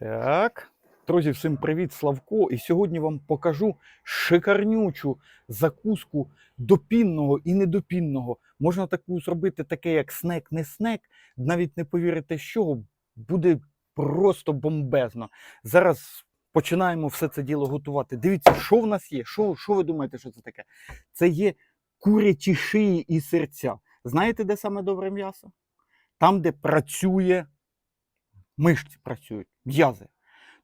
Так. Друзі, всім привіт, Славко. І сьогодні вам покажу шикарнючу закуску допінного і недопінного. Можна таку зробити таке, як снек, не снек. Навіть не повірите, що буде просто бомбезно. Зараз починаємо все це діло готувати. Дивіться, що в нас є. Що, що ви думаєте, що це таке? Це є курячі шиї і серця. Знаєте, де саме добре м'ясо? Там, де працює мишці працюють, м'язи.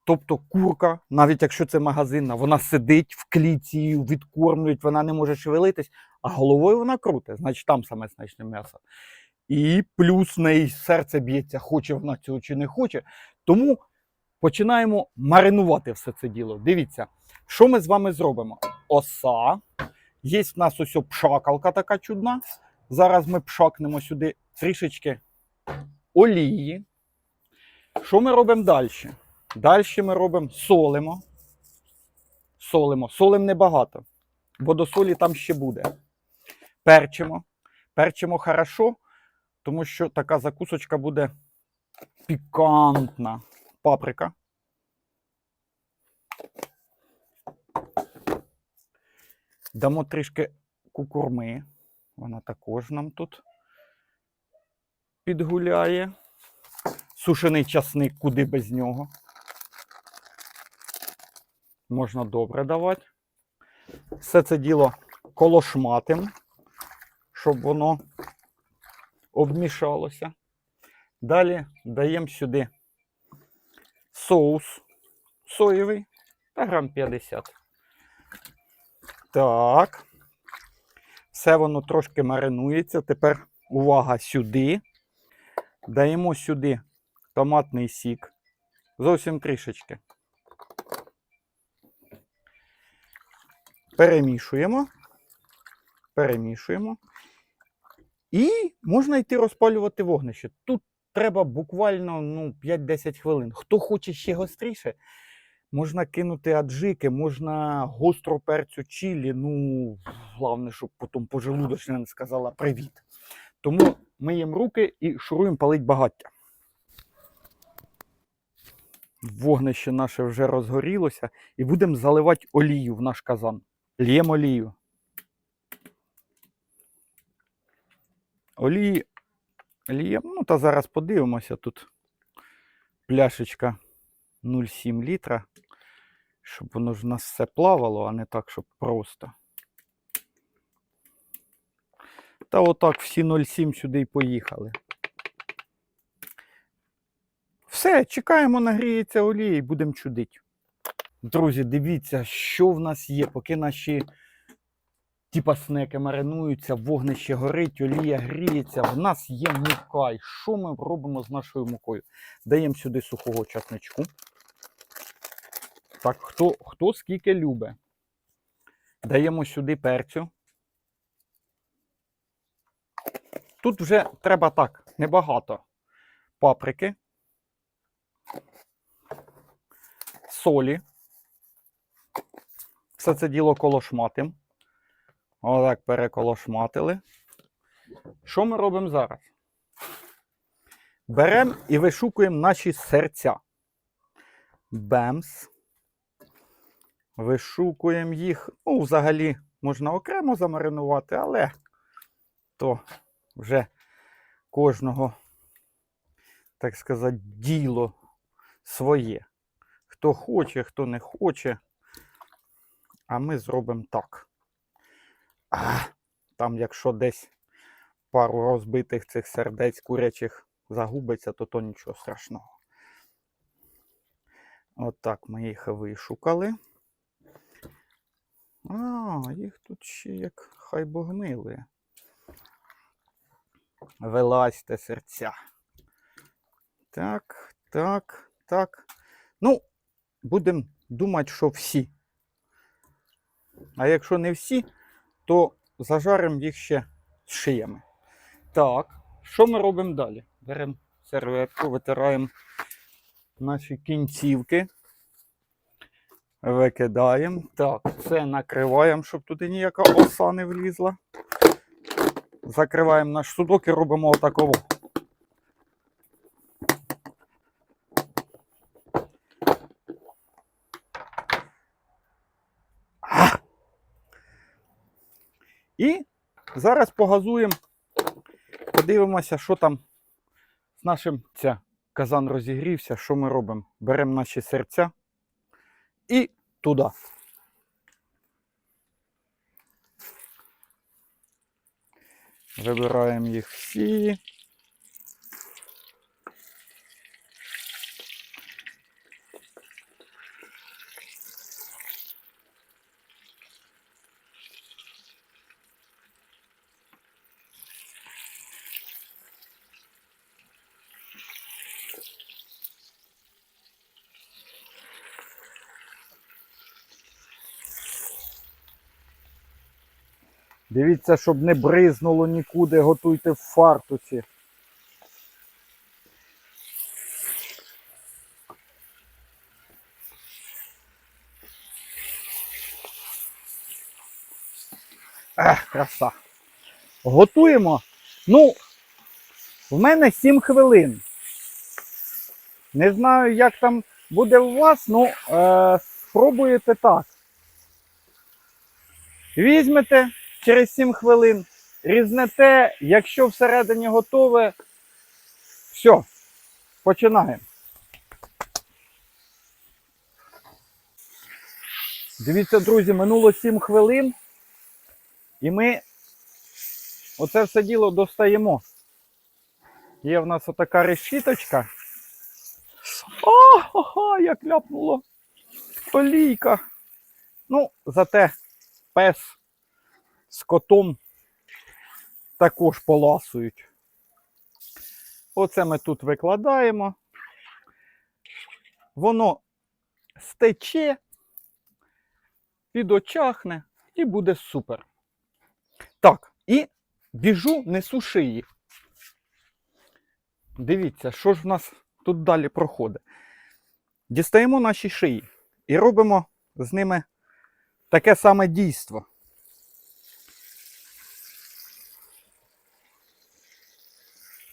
Тобто курка, навіть якщо це магазинна, вона сидить в клітці, її відкормлюють, вона не може шевелитись, а головою вона круте, значить там саме смачне м'ясо. І плюс в неї серце б'ється, хоче вона цього чи не хоче. Тому починаємо маринувати все це діло. Дивіться, що ми з вами зробимо? Оса. Є в нас ось пшакалка така чудна. Зараз ми пшакнемо сюди трішечки олії. Що ми робимо далі? Далі ми робимо солимо. Солимо. Солим небагато, бо до солі там ще буде. Перчимо. Перчимо хорошо, тому що така закусочка буде пікантна. Паприка. Дамо трішки кукурми. Вона також нам тут підгуляє сушений часник, куди без нього. Можна добре давати. Все це діло колошматим, щоб воно обмішалося. Далі даємо сюди соус соєвий та грам 50. Так. Все воно трошки маринується. Тепер увага сюди. Даємо сюди томатний сік. Зовсім трішечки. Перемішуємо. Перемішуємо. І можна йти розпалювати вогнище. Тут треба буквально ну, 5-10 хвилин. Хто хоче ще гостріше, можна кинути аджики, можна гостру перцю чилі. Ну, головне, щоб потім пожелудочна не сказала привіт. Тому миємо руки і шуруємо палить багаття. Вогнище наше вже розгорілося, і будемо заливати олію в наш казан. Л'ємо олію. Олії л'ємо, ну та зараз подивимося тут. Пляшечка 0,7 літра, щоб воно ж у нас все плавало, а не так, щоб просто. Та отак всі 0,7 сюди й поїхали. Все, чекаємо, нагріється олія і будемо чудити. Друзі, дивіться, що в нас є, поки наші типа снеки маринуються, вогнище горить, олія гріється. В нас є мука. І що ми робимо з нашою мукою? Даємо сюди сухого часничку. Так, хто, хто скільки любить. Даємо сюди перцю. Тут вже треба так, небагато паприки, солі. Все це діло колошматим. Отак переколошматили. Що ми робимо зараз? Беремо і вишукуємо наші серця. Бемс. Вишукуємо їх. Ну, взагалі, можна окремо замаринувати, але то вже кожного, так сказати, діло своє. Хто хоче, хто не хоче. А ми зробимо так. А, там, якщо десь пару розбитих цих сердець курячих загубиться, то то нічого страшного. Отак ми їх вишукали. А, їх тут ще як хай богнили. Вилазьте серця. Так, так, так. Ну, будемо думати, що всі. А якщо не всі, то зажаримо їх ще з шиями. Так, що ми робимо далі? Беремо серветку, витираємо наші кінцівки. Викидаємо. Так, це накриваємо, щоб туди ніяка оса не влізла. Закриваємо наш судок і робимо отаково. І зараз погазуємо, подивимося, що там з нашим ця, казан розігрівся, що ми робимо. Беремо наші серця і туди. Вибираємо їх всі. Дивіться, щоб не бризнуло нікуди, готуйте в фартуці. Ех, краса. Готуємо. Ну, в мене 7 хвилин. Не знаю, як там буде у вас, ну е, спробуєте так. Візьмете через 7 хвилин, різнете, якщо всередині готове, все, починаємо. Дивіться, друзі, минуло 7 хвилин, і ми оце все діло достаємо. Є в нас отака решіточка. О, як ляпнуло олійка. Ну, зате пес з котом також поласують. Оце ми тут викладаємо. Воно стече, підочахне і буде супер. Так, і біжу, несу шиї. Дивіться, що ж в нас тут далі проходить. Дістаємо наші шиї і робимо з ними таке саме дійство.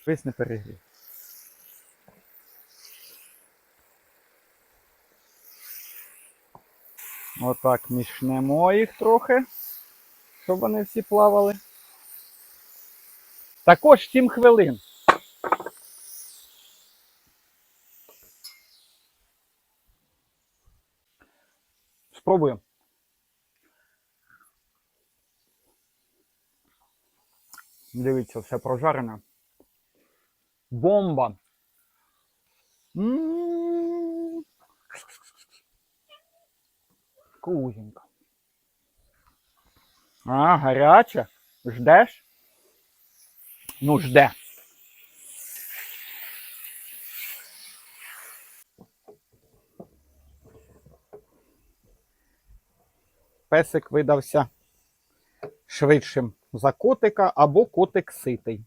Весь не перегрів. Отак мішнемо їх трохи, щоб вони всі плавали. Також 7 хвилин. Спробуємо. Дивіться, все прожарене. Бомба. Вкусненько. А, гаряче. Ждеш? Ну, жде. Песик видався швидшим за котика або котик ситий.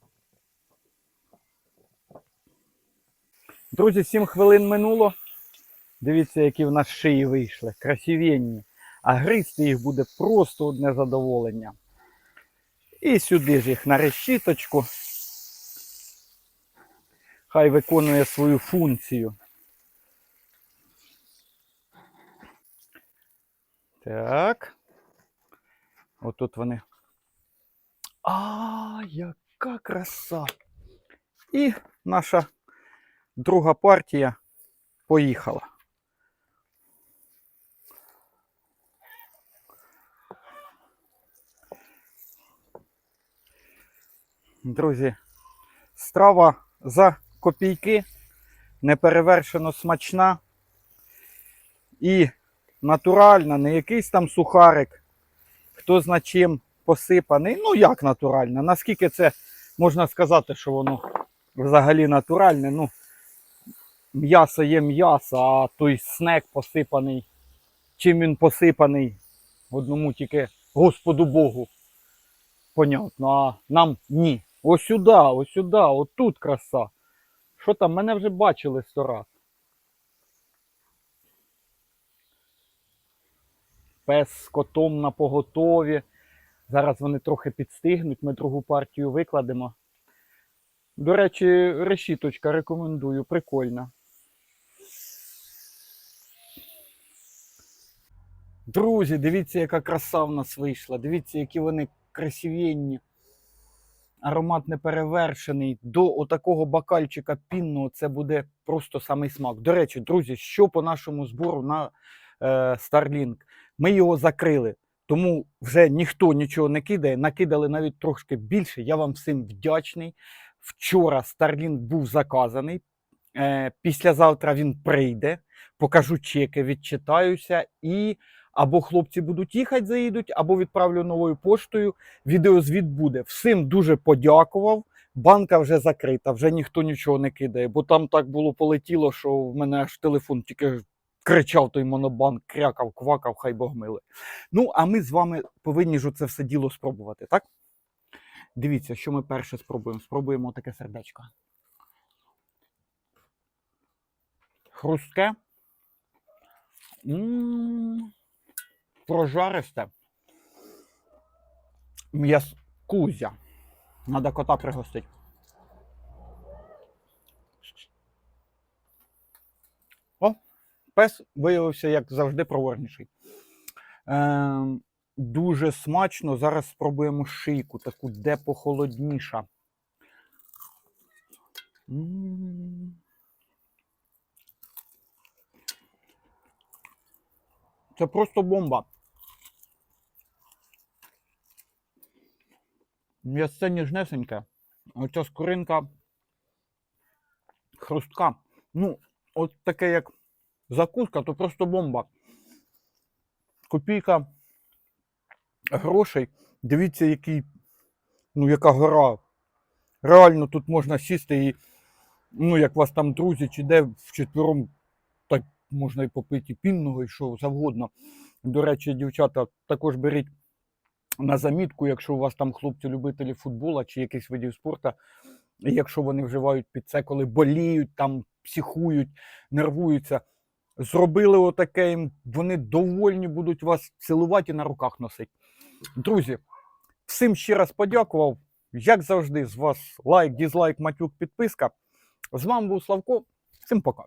Друзі, 7 хвилин минуло. Дивіться, які в нас шиї вийшли. Красивенні. А гризти їх буде просто одне задоволення. І сюди ж їх на решіточку. Хай виконує свою функцію. Так. Отут вони. А, яка краса! І наша друга партія поїхала. Друзі, страва за копійки, неперевершено смачна і натуральна, не якийсь там сухарик, хто зна чим посипаний. Ну, як натуральна? Наскільки це можна сказати, що воно взагалі натуральне? Ну, м'ясо є м'ясо, а той снек посипаний. Чим він посипаний? Одному тільки Господу Богу. Понятно, а нам ні. Ось сюди, сюди, отут краса. Що там? Мене вже бачили сто раз. Пес з котом на поготові. Зараз вони трохи підстигнуть, ми другу партію викладемо. До речі, решіточка рекомендую, прикольна. Друзі, дивіться, яка краса в нас вийшла. Дивіться, які вони красивенні. Аромат неперевершений. До отакого бокальчика пінного це буде просто самий смак. До речі, друзі, що по нашому збору на е, Starlink? Ми його закрили. Тому вже ніхто нічого не кидає. Накидали навіть трошки більше. Я вам всім вдячний. Вчора Starlink був заказаний. Е, післязавтра він прийде. Покажу чеки, відчитаюся і або хлопці будуть їхати, заїдуть, або відправлю новою поштою. Відеозвіт буде. Всім дуже подякував. Банка вже закрита, вже ніхто нічого не кидає, бо там так було полетіло, що в мене аж телефон тільки кричав той монобанк, крякав, квакав, хай Бог миле. Ну, а ми з вами повинні ж це все діло спробувати, так? Дивіться, що ми перше спробуємо. Спробуємо таке сердечко. Хрустке. М, Прожаристе. М'яскузя. Надо кота пригостити. О, пес виявився, як завжди, проворніший. Е, дуже смачно. Зараз спробуємо шийку, таку де похолодніша. Це просто бомба. М'ясце ніжнесеньке. Оця скоринка хрустка. Ну, от таке як закуска, то просто бомба. Копійка грошей. Дивіться, який, ну, яка гора. Реально тут можна сісти і, ну, як вас там друзі, чи де вчетвером, так можна і попити і пінного, і що завгодно. До речі, дівчата, також беріть на замітку, якщо у вас там хлопці-любителі футбола чи якихось видів спорту, якщо вони вживають під це, коли боліють, там психують, нервуються. Зробили отаке, вони довольні будуть вас цілувати і на руках носити. Друзі, всім ще раз подякував. Як завжди, з вас лайк, дізлайк, матюк, підписка. З вами був Славко. Всім пока.